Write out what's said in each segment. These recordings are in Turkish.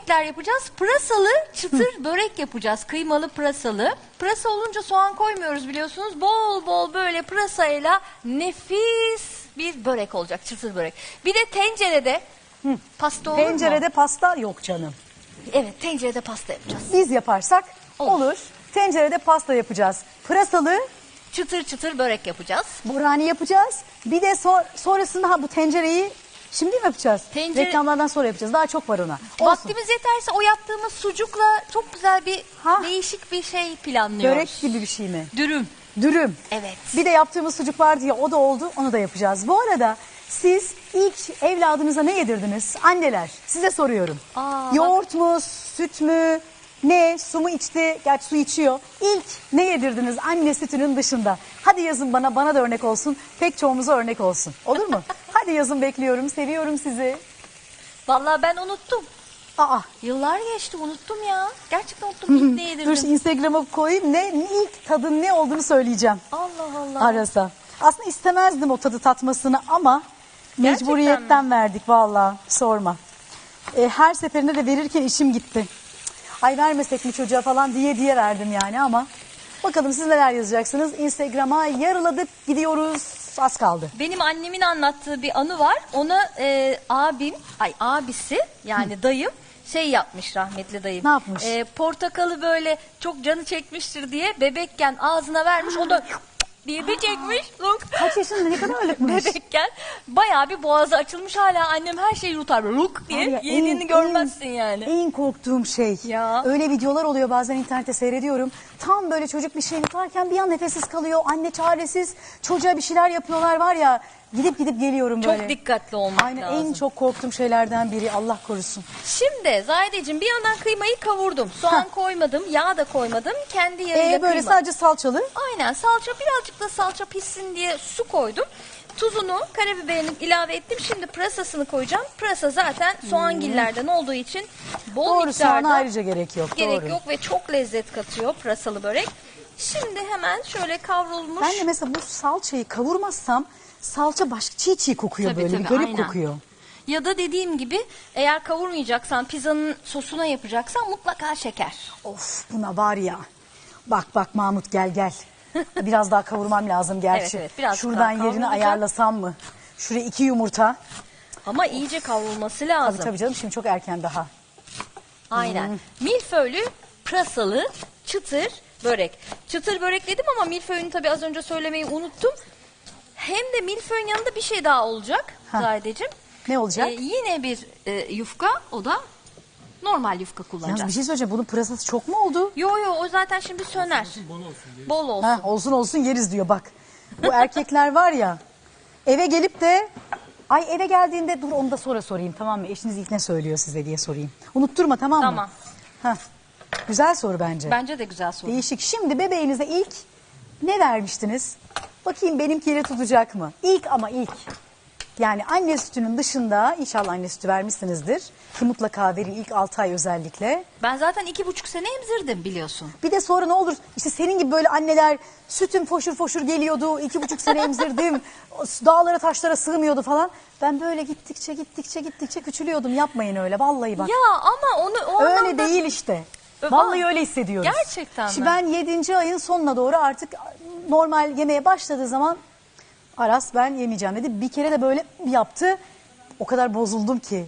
yemekler yapacağız? Pırasalı çıtır börek yapacağız. Kıymalı pırasalı. Pırasa olunca soğan koymuyoruz biliyorsunuz. Bol bol böyle pırasayla nefis bir börek olacak. Çıtır börek. Bir de tencerede pasta olur mu? Tencerede pasta yok canım. Evet tencerede pasta yapacağız. Biz yaparsak Olur. olur. Tencerede pasta yapacağız. Pırasalı Çıtır çıtır börek yapacağız. burhani yapacağız. Bir de so- sonrasında ha bu tencereyi şimdi mi yapacağız? Tencere- Reklamlardan sonra yapacağız. Daha çok var ona. Olsun. Vaktimiz yeterse o yaptığımız sucukla çok güzel bir Ha. değişik bir şey planlıyoruz. Börek gibi bir şey mi? Dürüm. Dürüm. Evet. Bir de yaptığımız sucuk vardı ya o da oldu onu da yapacağız. Bu arada siz ilk evladınıza ne yedirdiniz? Anneler size soruyorum. Aa, Yoğurt mu, süt mü, ne, su mu içti? Gerçi su içiyor. İlk ne yedirdiniz anne sütünün dışında? Hadi yazın bana, bana da örnek olsun. Pek çoğumuza örnek olsun. Olur mu? Hadi yazın bekliyorum, seviyorum sizi. Vallahi ben unuttum. Aa, Yıllar geçti unuttum ya. Gerçekten unuttum ilk ne yedirdim. dur Instagram'a koyayım. Ne, ilk tadın ne olduğunu söyleyeceğim. Allah Allah. arasa. Aslında istemezdim o tadı tatmasını ama Gerçekten mecburiyetten verdik vallahi sorma. E, her seferinde de verirken işim gitti. Ay vermesek mi çocuğa falan diye diye verdim yani ama bakalım siz neler yazacaksınız. Instagram'a yarıladık gidiyoruz az kaldı. Benim annemin anlattığı bir anı var. Ona e, abim, ay abisi yani dayım şey yapmış rahmetli dayım. Ne yapmış? E, portakalı böyle çok canı çekmiştir diye bebekken ağzına vermiş. O da diye bir çekmiş. Look. Kaç yaşında ne kadar ağırlıkmış. Bebekken bayağı bir boğazı açılmış hala annem her şeyi yutar luk diye ya, yediğini en- görmezsin yani. En korktuğum şey. Ya. Öyle videolar oluyor bazen internette seyrediyorum. Tam böyle çocuk bir şey yutarken bir an nefessiz kalıyor. Anne çaresiz. Çocuğa bir şeyler yapıyorlar var ya. Gidip gidip geliyorum Çok böyle. dikkatli olmak Aynen lazım. en çok korktuğum şeylerden biri Allah korusun. Şimdi Zahideciğim bir yandan kıymayı kavurdum. Soğan koymadım, yağ da koymadım. Kendi yağıyla Ee, böyle kıyma. sadece salçalı. Aynen salça birazcık da salça pişsin diye su koydum. Tuzunu, karabiberini ilave ettim. Şimdi pırasasını koyacağım. Pırasa zaten soğangillerden olduğu için bol Hmm. Doğru miktarda soğana ayrıca gerek yok. gerek doğru. yok ve çok lezzet katıyor pırasalı börek. Şimdi hemen şöyle kavrulmuş. Ben de mesela bu salçayı kavurmazsam salça başka çiğ çiğ kokuyor Tabii, böyle bir tabii, garip aynen. kokuyor. Ya da dediğim gibi eğer kavurmayacaksan pizzanın sosuna yapacaksan mutlaka şeker. Of buna var ya. Bak bak Mahmut gel gel. Biraz daha kavurmam lazım gerçi. Evet, evet, birazcık Şuradan daha yerini kavrulacak. ayarlasam mı? Şuraya iki yumurta. Ama iyice kavrulması Tabii lazım. tabii canım şimdi çok erken daha. Aynen. Milföylü, pırasalı, çıtır börek. Çıtır börek dedim ama milföyünü tabii az önce söylemeyi unuttum. Hem de milföyün yanında bir şey daha olacak Ha. Zahideciğim. Ne olacak? Ee, yine bir e, yufka o da normal yufka Yalnız bir kullanacağız. şey söyleyeceğim bunun pırasası çok mu oldu? Yo yo o zaten şimdi söner. Bol olsun. Ha, olsun olsun yeriz diyor bak. Bu erkekler var ya eve gelip de ay eve geldiğinde dur onu da sonra sorayım tamam mı? Eşiniz ilk ne söylüyor size diye sorayım. Unutturma tamam mı? Tamam. Hah. Güzel soru bence. Bence de güzel soru. Değişik. Şimdi bebeğinize ilk ne vermiştiniz? Bakayım benimkiyle tutacak mı? İlk ama ilk. Yani anne sütünün dışında inşallah anne sütü vermişsinizdir. Ki mutlaka verin ilk 6 ay özellikle. Ben zaten iki buçuk sene emzirdim biliyorsun. Bir de sonra ne olur işte senin gibi böyle anneler sütüm foşur foşur geliyordu. iki buçuk sene emzirdim. Dağlara taşlara sığmıyordu falan. Ben böyle gittikçe gittikçe gittikçe küçülüyordum. Yapmayın öyle vallahi bak. Ya ama onu o Öyle anlamda- değil işte. Vallahi öyle hissediyoruz. gerçekten mi? Şimdi ben 7. ayın sonuna doğru artık normal yemeye başladığı zaman Aras ben yemeyeceğim dedi. Bir kere de böyle yaptı. O kadar bozuldum ki.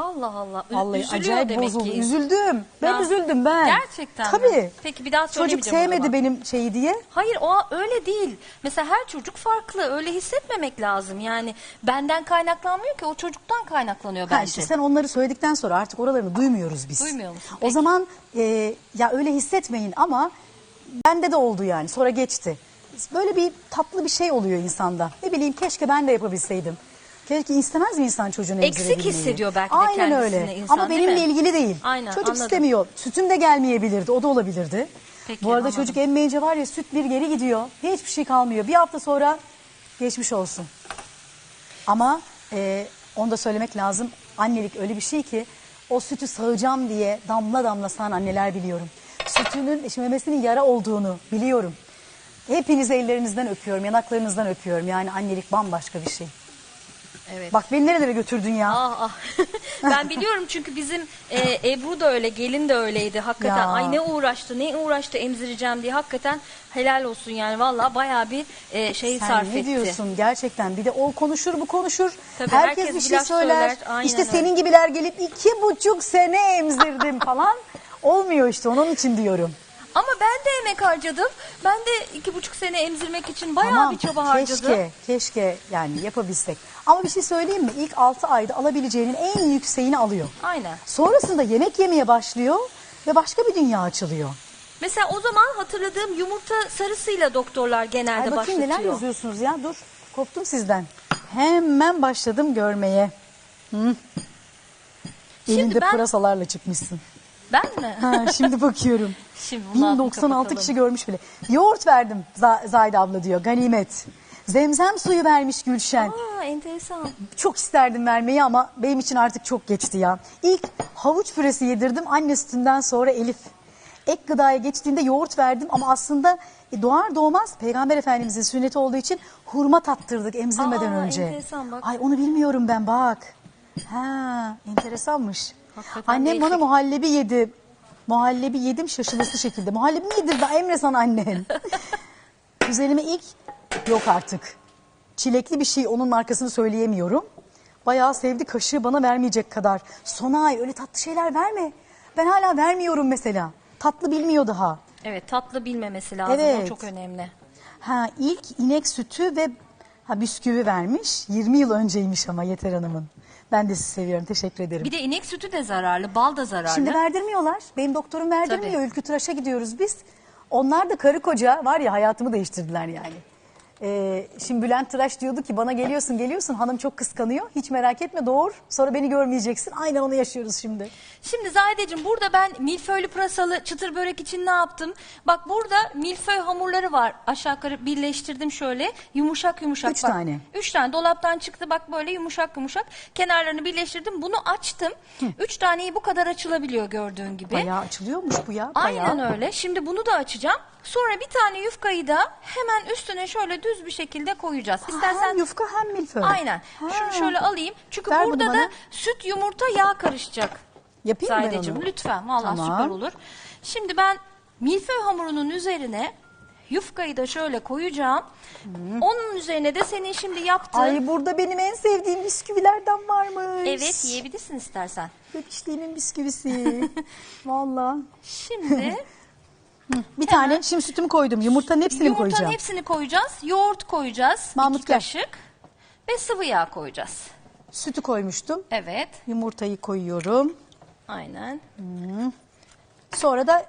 Allah Allah. Ü- Vallahi üzülüyor acayip demek bozuldum. ki. Üzüldüm. Ben Ya, üzüldüm ben. gerçekten mi? Tabii. Peki bir daha Çocuk söylemeyeceğim o sevmedi zaman. benim şeyi diye. Hayır o öyle değil. Mesela her çocuk farklı. Öyle hissetmemek lazım. Yani benden kaynaklanmıyor ki o çocuktan kaynaklanıyor Ha bence. işte sen onları söyledikten sonra artık oralarını duymuyoruz biz. Duymuyor musun? O Peki. zaman e, ya öyle hissetmeyin ama bende de oldu yani sonra geçti. Böyle bir tatlı bir şey oluyor insanda. Ne bileyim keşke ben de yapabilseydim. Keşke istemez mi insan çocuğunu Eksik emzirebilmeyi? hissediyor belki de Aynen kendisini öyle. insan, Ama değil benimle mi? ilgili değil. Aynen, Çocuk anladım. istemiyor. Sütüm de gelmeyebilirdi. O da olabilirdi. Peki, Bu arada anladım. çocuk emmeyince var ya süt bir geri gidiyor. Hiçbir şey kalmıyor. Bir hafta sonra geçmiş olsun. Ama e, onu da söylemek lazım. Annelik öyle bir şey ki o sütü sağacağım diye damla damla sağan anneler biliyorum. Sütünün, şimdi memesinin yara olduğunu biliyorum. Hepinizi ellerinizden öpüyorum, yanaklarınızdan öpüyorum. Yani annelik bambaşka bir şey. Evet. Bak beni nerelere götürdün ya. Ah ah. ben biliyorum çünkü bizim e, Ebru da öyle, gelin de öyleydi hakikaten. Ya. Ay ne uğraştı, ne uğraştı emzireceğim diye hakikaten helal olsun yani vallahi bayağı bir e, şey Sen sarf ne etti. diyorsun gerçekten bir de o konuşur bu konuşur. Tabii, herkes, herkes bir şey söyler. söyler, işte öyle. senin gibiler gelip iki buçuk sene emzirdim falan. Olmuyor işte onun için diyorum. Ama ben de emek harcadım. Ben de iki buçuk sene emzirmek için bayağı Tamam, bir çaba harcadım. keşke, keşke yani yapabilsek. Ama bir şey söyleyeyim mi? İlk 6 ayda alabileceğinin en yükseğini alıyor. Aynen. Sonrasında yemek yemeye başlıyor ve başka bir dünya açılıyor. Mesela o zaman hatırladığım yumurta sarısıyla doktorlar genelde Ay bakayım neler başlatıyor. yazıyorsunuz ya dur. Koptum sizden. Hemen başladım görmeye. Hı. Şimdi Elinde ben- pırasalarla çıkmışsın. Ben mi? Ha, şimdi bakıyorum. Şimdi bunu altını 1096 kapatalım. kişi görmüş bile. Yoğurt verdim Z- Zahide abla diyor ganimet. Zemzem suyu vermiş Gülşen. Aa enteresan. Çok isterdim vermeyi ama benim için artık çok geçti ya. İlk havuç püresi yedirdim anne sütünden sonra Elif. Ek gıdaya geçtiğinde yoğurt verdim ama aslında e, doğar doğmaz Peygamber Efendimizin sünneti olduğu için hurma tattırdık emzirmeden Aa, önce. enteresan bak. Ay onu bilmiyorum ben bak. Ha enteresanmış. Hakikaten Annem bana değişik. muhallebi yedi. Muhallebi yedim şaşılısı şekilde. Muhallebi mi yedirdi Emre sana annen? Üzerime ilk yok artık. Çilekli bir şey onun markasını söyleyemiyorum. Bayağı sevdi kaşığı bana vermeyecek kadar. Sonay öyle tatlı şeyler verme. Ben hala vermiyorum mesela. Tatlı bilmiyor daha. Evet tatlı bilmemesi lazım. O Evet. çok önemli. Ha ilk inek sütü ve ha bisküvi vermiş. 20 yıl önceymiş ama Yeter Hanım'ın. Ben de sizi seviyorum. Teşekkür ederim. Bir de inek sütü de zararlı, bal da zararlı. Şimdi verdirmiyorlar. Benim doktorum verdirmiyor. Tabii. Ülkü tıraşa gidiyoruz biz. Onlar da karı koca var ya hayatımı değiştirdiler yani. Ee, şimdi Bülent Tıraş diyordu ki bana geliyorsun geliyorsun hanım çok kıskanıyor. Hiç merak etme doğur sonra beni görmeyeceksin. Aynen onu yaşıyoruz şimdi. Şimdi Zahideciğim burada ben milföylü pırasalı çıtır börek için ne yaptım? Bak burada milföy hamurları var. Aşağı yukarı birleştirdim şöyle. Yumuşak yumuşak. Üç bak. tane. Üç tane dolaptan çıktı bak böyle yumuşak yumuşak. Kenarlarını birleştirdim. Bunu açtım. Üç taneyi bu kadar açılabiliyor gördüğün gibi. Bayağı açılıyormuş bu ya. Bayağı. Aynen öyle. Şimdi bunu da açacağım. Sonra bir tane yufkayı da hemen üstüne şöyle düz bir şekilde koyacağız. İstersen Hem yufka hem milföy. Aynen. Ha. Şunu şöyle alayım. Çünkü Ver burada da süt, yumurta, yağ karışacak. Yapayım mı ben onu? lütfen. Vallahi Tamam. süper olur. Şimdi ben milföy hamurunun üzerine yufkayı da şöyle koyacağım. Onun üzerine de senin şimdi yaptığın... Ay burada benim en sevdiğim bisküvilerden varmış. Evet yiyebilirsin istersen. Gökişliğimin bisküvisi. Valla. Şimdi Bir tane şimdi sütümü koydum. Yumurtanın hepsini mi yumurtanın koyacağım? hepsini koyacağız. Yoğurt koyacağız. Mahmut iki gel. kaşık. Ve sıvı yağ koyacağız. Sütü koymuştum. Evet. Yumurtayı koyuyorum. Aynen. Sonra da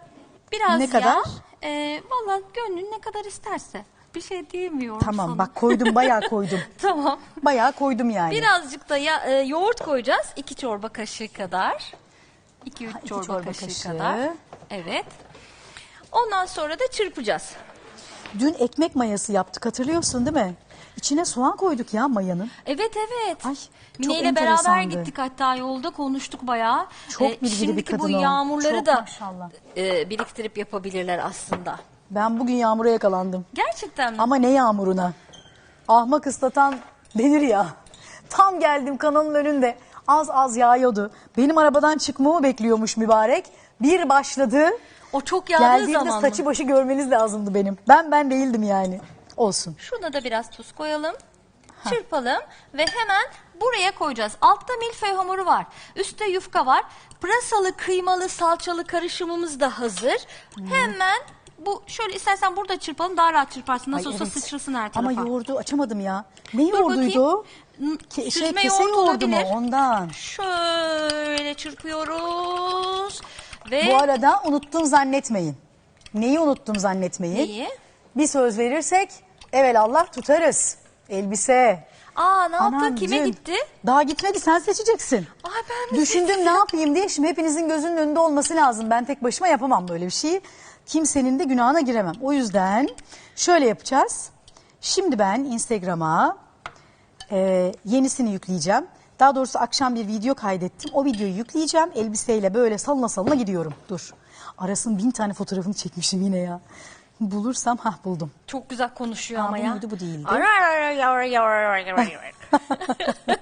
Biraz Ne yağ. kadar? E, Valla gönlün ne kadar isterse. Bir şey diyemiyorum tamam sana. bak koydum bayağı koydum. Tamam. Bayağı koydum yani. Birazcık da ya, e, yoğurt koyacağız. 2 çorba kaşığı kadar. 2-3 iki çorba, çorba kaşığı, kaşığı. kadar. Evet. Ondan sonra da çırpacağız. Dün ekmek mayası yaptık hatırlıyorsun değil mi? İçine soğan koyduk ya mayanın. Evet evet. Ay, Mine ile beraber gittik hatta yolda konuştuk bayağı. Çok E, bilgili bir şimdiki kadın bu o. yağmurları Çok da maşallah. e, biriktirip yapabilirler aslında. Ben bugün yağmura yakalandım. Gerçekten mi? Ama ne yağmuruna? Ahmak ıslatan denir ya. Tam geldim kanalın önünde. Az az yağıyordu. Benim arabadan çıkmamı bekliyormuş mübarek. Bir başladı. O çok yağdığı Geldiğimde zaman mı? saçı başı görmeniz lazımdı benim. Ben ben değildim yani. Olsun. Şuna da biraz tuz koyalım. Çırpalım ve hemen buraya koyacağız. Altta milföy hamuru var. Üstte yufka var. Pırasalı, kıymalı, salçalı karışımımız da hazır. Hemen bu şöyle istersen burada çırpalım daha rahat çırparsın. Nasıl Ay, olsa evet. sıçrasın her tarafa. Ama yoğurdu açamadım ya. Ne yoğurduydu? o? bakayım. Ke- Süzme şey, kese yoğurt yoğurdu mu? olabilir. Ondan. Şöyle çırpıyoruz. Ve Bu arada unuttum zannetmeyin. Neyi unuttum zannetmeyin? neyi? Bir söz verirsek evelallah tutarız. Elbise. Aa ne yaptın? Kime gitti? Daha gitmedi sen seçeceksin. Ay ben mi Düşündüm ne yapayım diye şimdi hepinizin gözünün önünde olması lazım. Ben tek başıma yapamam böyle bir şeyi. Kimsenin de günahına giremem. O yüzden şöyle yapacağız. Şimdi ben Instagram'a e, yenisini yükleyeceğim. Daha doğrusu akşam bir video kaydettim. O videoyu yükleyeceğim. Elbiseyle böyle salına salına gidiyorum. Dur. Aras'ın bin tane fotoğrafını çekmişim yine ya. Bulursam ha buldum. Çok güzel konuşuyor Aa, ama bu ya. muydu, bu değildi. Ara ara ara ara ara.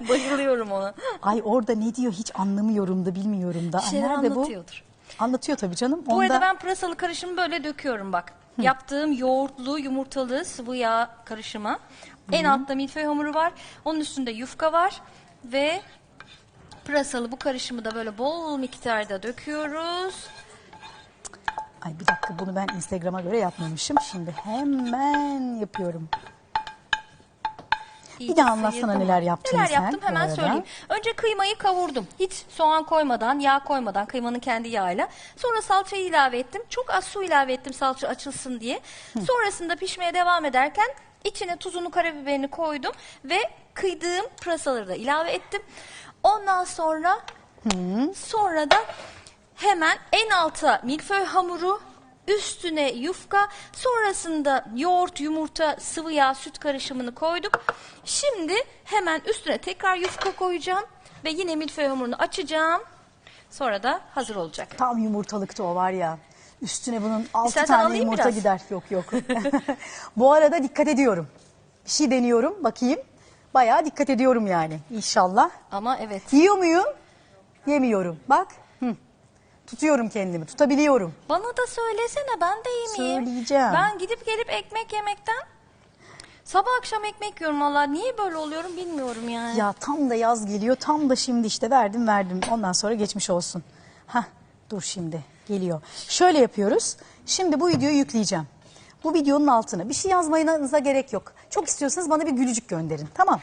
Bayılıyorum ona. Ay orada ne diyor hiç anlamıyorum da bilmiyorum da. Bir şeyler nerede bu? anlatıyordur. Anlatıyor tabii canım. Bu Onda... arada ben pırasalı karışımı böyle döküyorum bak. Yaptığım yoğurtlu, yumurtalı sıvı yağ karışımı. En altta milföy hamuru var. Onun üstünde yufka var. Ve pırasalı bu karışımı da böyle bol miktarda döküyoruz. Ay bir dakika bunu ben Instagram'a göre yapmamışım. Şimdi hemen yapıyorum. İyi daha ki anlatsana neler yaptığını Neler sen yaptım bu hemen söyleyeyim. Önce kıymayı kavurdum. Hiç soğan koymadan, yağ koymadan kıymanın kendi yağıyla. Sonra salçayı ilave ettim. Çok az su ilave ettim salça açılsın diye. Sonrasında pişmeye devam ederken içine tuzunu, karabiberini koydum ve kıydığım pırasaları da ilave ettim. Ondan sonra sonra da hemen en alta milföy hamuru Üstüne yufka, sonrasında yoğurt, yumurta, sıvı yağ, süt karışımını koyduk. Şimdi hemen üstüne tekrar yufka koyacağım ve yine milföy hamurunu açacağım. Sonra da hazır olacak. Tam yumurtalıktı o var ya. Üstüne bunun altı İstersen tane alayım yumurta biraz. gider. Yok yok. Bu arada dikkat ediyorum. Bir şey deniyorum bakayım. Bayağı dikkat ediyorum yani inşallah. Ama evet. Yiyor muyum? Yemiyorum. Bak. Hı. Tutuyorum kendimi. Tutabiliyorum. Bana da söylesene ben de yemeyeyim. Söyleyeceğim. Ben gidip gelip ekmek yemekten sabah akşam ekmek yiyorum valla. Niye böyle oluyorum bilmiyorum yani. Ya tam da yaz geliyor. Tam da şimdi işte verdim verdim. Ondan sonra geçmiş olsun. Hah dur şimdi geliyor. Şöyle yapıyoruz. Şimdi bu videoyu yükleyeceğim. Bu videonun altına bir şey yazmanıza gerek yok. Çok istiyorsanız bana bir gülücük gönderin. Tamam.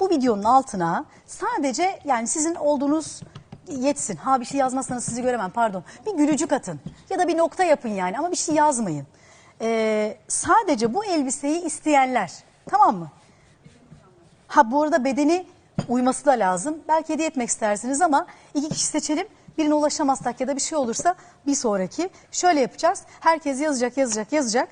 Bu videonun altına sadece yani sizin olduğunuz yetsin. Ha bir şey yazmazsanız sizi göremem pardon. Bir gülücük atın. Ya da bir nokta yapın yani ama bir şey yazmayın. Ee, sadece bu elbiseyi isteyenler. Tamam mı? Ha bu arada bedeni uyması da lazım. Belki hediye etmek istersiniz ama iki kişi seçelim. Birine ulaşamazsak ya da bir şey olursa bir sonraki. Şöyle yapacağız. Herkes yazacak, yazacak, yazacak.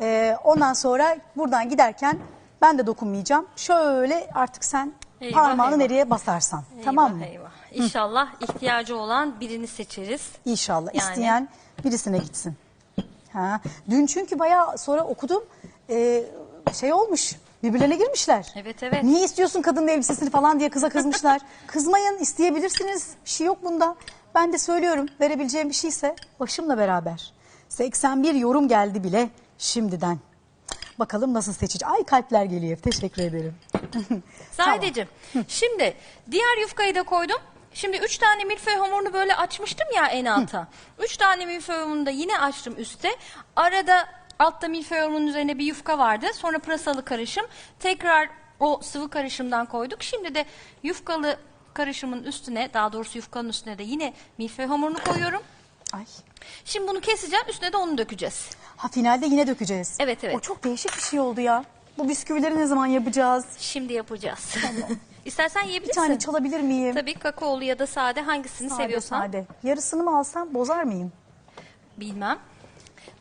Ee, ondan sonra buradan giderken ben de dokunmayacağım. Şöyle artık sen Eyvah, parmağını eyvah. nereye basarsan. Eyvah, tamam mı? Eyvah. İnşallah ihtiyacı olan birini seçeriz. İnşallah. Yani- isteyen birisine gitsin. Ha. Dün çünkü bayağı sonra okudum. Ee, şey olmuş. Birbirlerine girmişler. Evet, evet. Niye istiyorsun kadının elbisesini falan diye kıza kızmışlar. Kızmayın isteyebilirsiniz. Bir şey yok bunda. Ben de söylüyorum verebileceğim bir şeyse başımla beraber. 81 yorum geldi bile şimdiden. Bakalım nasıl seçici. Ay kalpler geliyor. Teşekkür ederim. Zahideciğim şimdi diğer yufkayı da koydum. Şimdi üç tane milföy hamurunu böyle açmıştım ya en alta. Üç tane milföy hamurunu da yine açtım üstte. Arada altta milföy hamurunun üzerine bir yufka vardı. Sonra pırasalı karışım. Tekrar o sıvı karışımdan koyduk. Şimdi de yufkalı karışımın üstüne daha doğrusu yufkanın üstüne de yine milföy hamurunu koyuyorum. Ay. Şimdi bunu keseceğim üstüne de onu dökeceğiz. Ha finalde yine dökeceğiz. Evet, evet. O çok değişik bir şey oldu ya. Bu bisküvileri ne zaman yapacağız? Şimdi yapacağız. İstersen Bir yiyebilirsin. tane çalabilir miyim? Tabii kakaolu ya da sade hangisini Sade, seviyorsan. sade. Yarısını mı alsam bozar mıyım? Bilmem.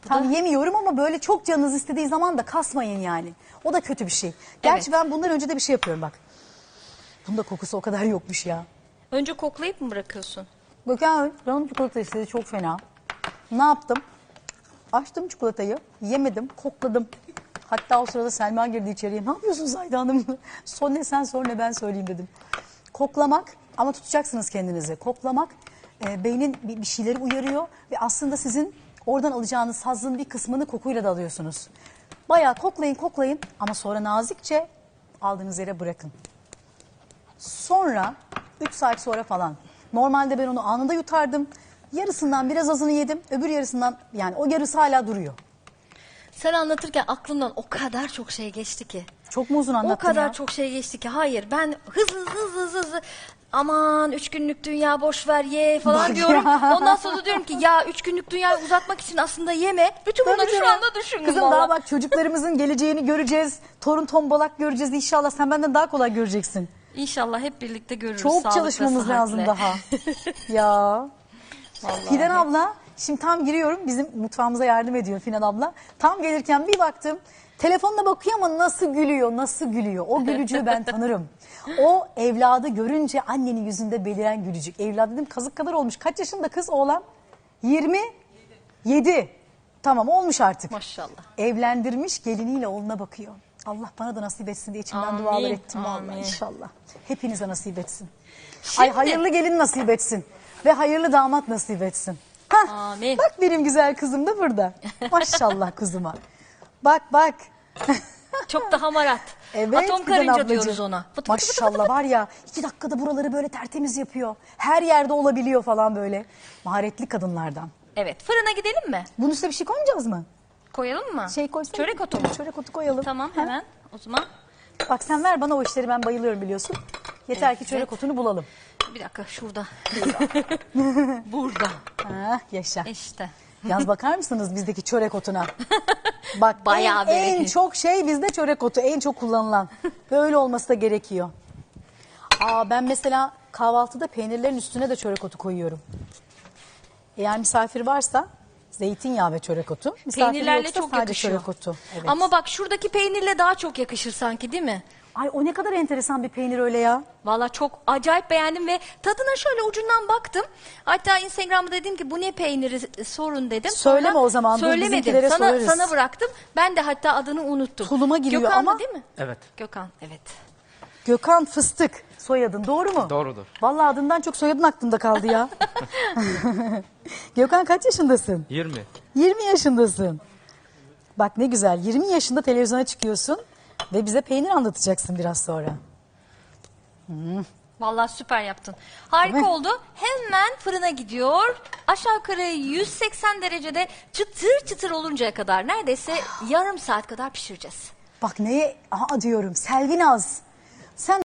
Tam yemiyorum ama böyle çok canınız istediği zaman da kasmayın yani. O da kötü bir şey. Gerçi ben bundan önce de bir şey yapıyorum bak. Bunda kokusu o kadar yokmuş ya. Önce koklayıp mı bırakıyorsun? Bakın canım çikolata istedi çok fena. Ne yaptım? Açtım çikolatayı, yemedim, kokladım. Hatta o sırada Selma girdi içeriye. Ne yapıyorsun Zayda Hanım? Son ne sen sor ne ben söyleyeyim dedim. Koklamak ama tutacaksınız kendinizi. Koklamak e, beynin bir, bir şeyleri uyarıyor ve aslında sizin oradan alacağınız hazzın bir kısmını kokuyla da alıyorsunuz. Bayağı koklayın koklayın ama sonra nazikçe aldığınız yere bırakın. Sonra 3 saat sonra falan. Normalde ben onu anında yutardım. Yarısından biraz azını yedim. Öbür yarısından yani o yarısı hala duruyor. Sen anlatırken aklımdan o kadar çok şey geçti ki. Çok mu uzun O anlattım kadar ya? çok şey geçti ki. Hayır ben hızlı hızlı hızlı hızlı aman üç günlük dünya boş ver ye falan Bak diyorum. ya. Ondan sonra diyorum ki ya üç günlük dünyayı uzatmak için aslında yeme. Bütün bunları şu anda düşündüm. Kızım vallahi. daha bak çocuklarımızın geleceğini göreceğiz. Torun tombalak göreceğiz inşallah. Sen benden daha kolay göreceksin. İnşallah hep birlikte görürüz. Çok sağlıkla, çalışmamız sıhhatle. lazım daha. ya. Vallahi. Fidan abla şimdi tam giriyorum bizim mutfağımıza yardım ediyor Fidan abla. Tam gelirken bir baktım telefonla bakıyor ama nasıl gülüyor nasıl gülüyor. O gülücüğü ben tanırım. O evladı görünce annenin yüzünde beliren gülücük. Evladı dedim kazık kadar olmuş. Kaç yaşında kız oğlan? 27. Tamam olmuş artık. Maşallah. Evlendirmiş geliniyle oğluna bakıyor. Allah bana da nasip etsin diye içimden Amin, dualar ettim vallahi inşallah. Hepinize nasip etsin. Şimdi- Ay hayırlı gelin nasip etsin. Ve hayırlı damat nasip etsin. Hah, Amin. Bak benim güzel kızım da burada. Maşallah kuzuma. Bak bak. Çok da hamarat. Evet, Atom karınca ablacığım. diyoruz ona. Fıt fıt fıt fıt fıt. Maşallah var ya iki dakikada buraları böyle tertemiz yapıyor. Her yerde olabiliyor falan böyle. Maharetli kadınlardan. Evet fırına gidelim mi? Bunun üstüne bir şey koymayacağız mı? Koyalım mı? Şey koysana. Çörek otu mu? Çörek otu koyalım. Tamam Ha? hemen o zaman. Bak sen ver bana o işleri ben bayılıyorum biliyorsun. Yeter ki çörek otunu bulalım. Bir dakika şurada. Burada. Ha, yaşa. İşte. Yalnız bakar mısınız bizdeki çörek otuna? Bak Bayağı en, en çok şey bizde çörek otu. En çok kullanılan. Böyle olması da gerekiyor. Aa, ben mesela kahvaltıda peynirlerin üstüne de çörek otu koyuyorum. Eğer misafir varsa zeytinyağı ve çörek otu. Peynirlerle yoksa çok sadece yakışıyor. çörek otu. Evet. Ama bak şuradaki peynirle daha çok yakışır sanki değil mi? Ay o ne kadar enteresan bir peynir öyle ya. Valla çok acayip beğendim ve tadına şöyle ucundan baktım. Hatta Instagram'da dedim ki bu ne peyniri sorun dedim. Söyleme Sonra o zaman, dur Söylemedim. bizimkilere Sana, sorarız. sana bıraktım. Ben de hatta adını unuttum. Tuluma giriyor Gökhan'dı ama- değil mi? Evet. Gökhan evet. Gökhan Fıstık soyadın doğru mu? Doğrudur. Vallahi adından çok soyadın aklımda kaldı ya. Gökhan kaç yaşındasın? 20. 20 yaşındasın. Bak ne güzel 20 yaşında televizyona çıkıyorsun ve bize peynir anlatacaksın biraz sonra. Vallahi süper yaptın. Harika oldu. Hemen fırına gidiyor. Aşağı yukarı 180 derecede çıtır çıtır oluncaya kadar neredeyse yarım saat kadar pişireceğiz. Bak neye aha diyorum Selvinaz. Sen